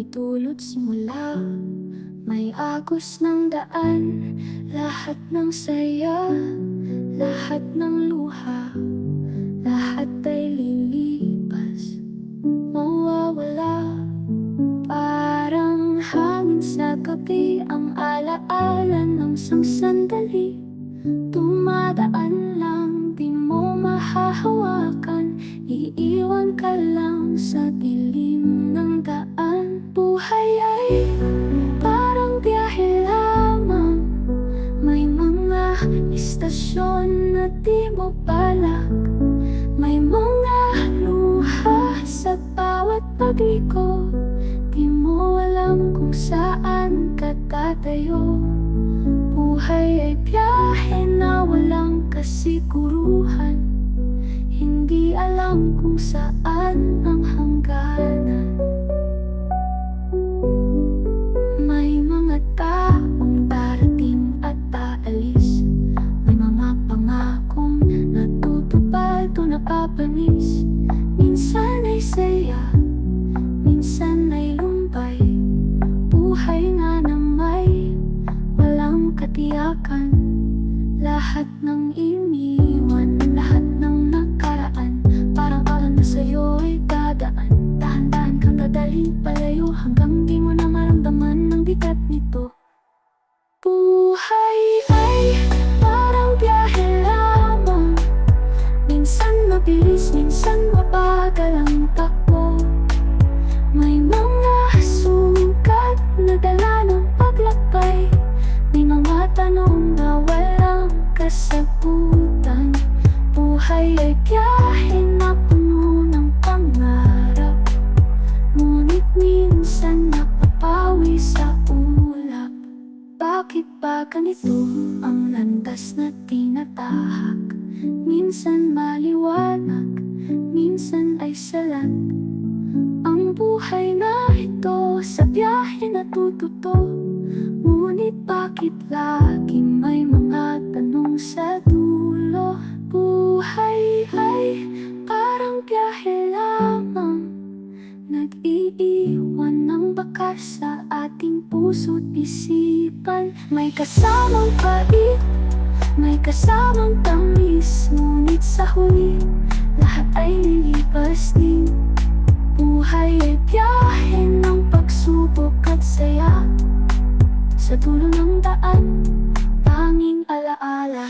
nagsisimula May agos ng daan Lahat ng saya Lahat ng luha Lahat ay lilipas. Mawawala Parang hangin sa gabi Ang alaala ng isang sandali. Dumadaan lang, di mo mahahawakan Iiwan ka lang sa dilim ng daan. Buhay ay parang biyahe lamang. May mga istasyon na di mo balak. May mga luha sa bawat pagliko. Di mo alam kung saan ka tatayo. Buhay ay biyahe na walang kasiguruhan alam kung saan ang hangganan. May mga taong darating at aalis. May mga pangakong natutupad o napapanis. Minsan ay saya, minsan ay lumbay Buhay nga na may walang katiyakan. Lahat ng iniwan, ay dadaan Dahan-dahan kang dadaling palayo Hanggang di mo na maramdaman ng bigat nito. Buhay ay parang biyahe lamang. Minsan mabilis, minsan mabagal ang takbo. May mga sugat na dala ng paglakbay. May mga tanong na walang kasagutan. Buhay ay biyahe Bakit ba ganito ang landas na tinatahak? Minsan maliwanag, minsan ay salat Ang buhay na ito sa biyahe natututo Ngunit bakit lagi may mga tanong sa dulo? Nag-iiwan ng bakas sa ating puso't isipan. May kasamang pait, may kasamang tamis. Ngunit sa huli, lahat ay lilipas din. Buhay ay biyahe ng pagsubok at saya. Sa dulo ng daan, tanging alaala